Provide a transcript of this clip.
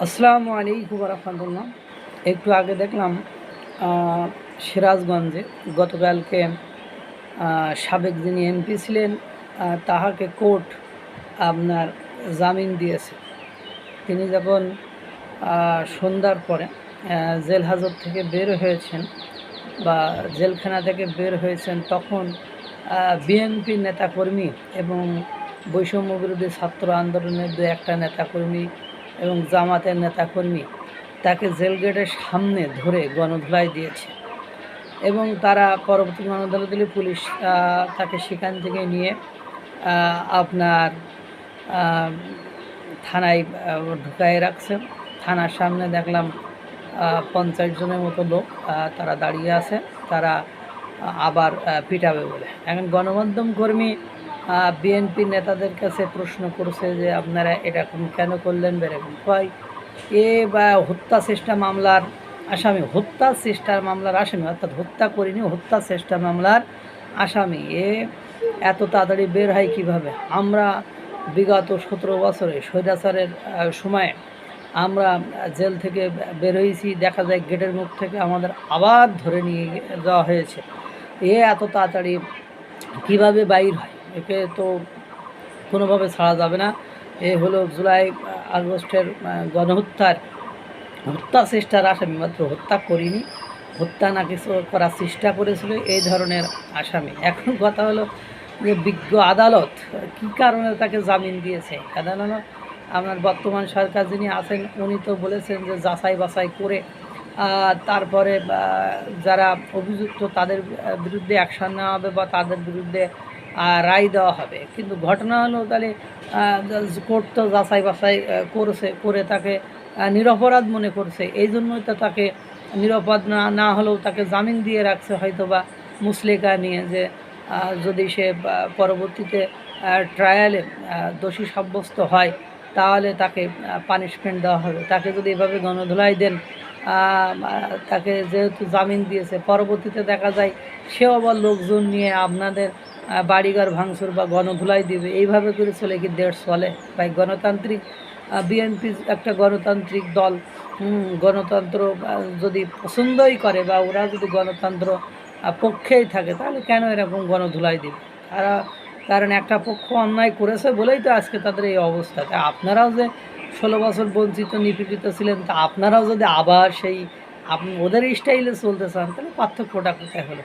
আসসালামু আলাইকুম রহমতুল্লাহ একটু আগে দেখলাম সিরাজগঞ্জে গতকালকে সাবেক যিনি এমপি ছিলেন তাহাকে কোর্ট আপনার জামিন দিয়েছে। তিনি যখন সন্ধ্যার পরে জেল হাজত থেকে বের হয়েছেন বা জেলখানা থেকে বের হয়েছেন, তখন বিএনপি নেতাকর্মী এবং বৈষম্য বিরোধী ছাত্র আন্দোলনের দু একটা নেতাকর্মী এবং জামাতের নেতাকর্মী তাকে জেল গেটের সামনে ধরে গণধুলাই দিয়েছে। এবং তারা পরবর্তী গণধুলাই দিলে পুলিশ তাকে সেখান থেকে নিয়ে আপনার থানায় ঢুকায় রাখছে। থানার সামনে দেখলাম পঞ্চাশ জনের মতো লোক তারা দাঁড়িয়ে আছে। তারা আবার পিটাবে বলে। এখন গণমাধ্যম কর্মী বিএনপি নেতাদের কাছে প্রশ্ন করছে যে আপনারা এরকম কেন করলেন বা কয় এ বা হত্যা চেষ্টা মামলার আসামি, হত্যা চেষ্টার মামলার আসামি, অর্থাৎ হত্যা করিনি, হত্যা চেষ্টা মামলার আসামি। এ এত তাড়াতাড়ি বের হয় কীভাবে? আমরা বিগত সতেরো বছরে স্বৈরাচারের সময়ে আমরা জেল থেকে বের হয়েছি, দেখা যায় গেটের মুখ থেকে আমাদের আবার ধরে নিয়ে যাওয়া হয়েছে। এ এত তাড়াতাড়ি কীভাবে বাইর হয়? একে তো কোনোভাবে ছাড়া যাবে না। এ হলো জুলাই, আগস্টের গণহত্যার হত্যা চেষ্টার আসামি মাত্র হত্যা করিনি। হত্যা না কিছু করার চেষ্টা করেছিল এই ধরনের আসামি। এখন কথা হলো যে বিজ্ঞ আদালত কী কারণে তাকে জামিন দিয়েছে? সাধারণত আপনার বর্তমান সরকার যিনি আছেন, উনি তো বলেছেন যে যাচাই বাছাই করে তারপরে যারা অভিযুক্ত তাদের বিরুদ্ধে অ্যাকশন নেওয়া হবে বা তাদের বিরুদ্ধে রায় দেওয়া হবে। কিন্তু ঘটনা হলো তাহলে কোর্ট তো যাচাই বাছাই করেছে, করে তাকে নিরপরাধ মনে করছে। এই জন্যই তো তাকে নিরাপদ না না হলেও তাকে জামিন দিয়ে রাখছে হয়তো বা মুসলেকা নিয়ে যে যদি সে পরবর্তীতে ট্রায়ালে দোষী সাব্যস্ত হয়, তাহলে তাকে পানিশমেন্ট দেওয়া হবে। তাকে যদি এভাবে গণধুলাই দেন তাকে যেহেতু জামিন দিয়েছে, পরবর্তীতে দেখা যায় সেও আবার লোকজন নিয়ে আপনাদের বাড়িঘর ভাঙচুর বা গণধুলাই দিবে, এইভাবে করে চলে কি দেশ চলে। তাই গণতান্ত্রিক বিএনপি একটা গণতান্ত্রিক দল গণতন্ত্র যদি পছন্দই করে বা ওরা যদি গণতন্ত্র পক্ষেই থাকে, তাহলে কেন এরকম গণধুলাই দিবে? তারা, কারণ একটা পক্ষ অন্যায় করেছে বলেই তো আজকে তাদের এই অবস্থা। তা আপনারাও যে ষোলো বছর বঞ্চিত, নিপীড়িত ছিলেন, তা আপনারাও যদি আবার সেই ওদের স্টাইলে চলতে চান, তাহলে পার্থক্যটা কোথায় হলো?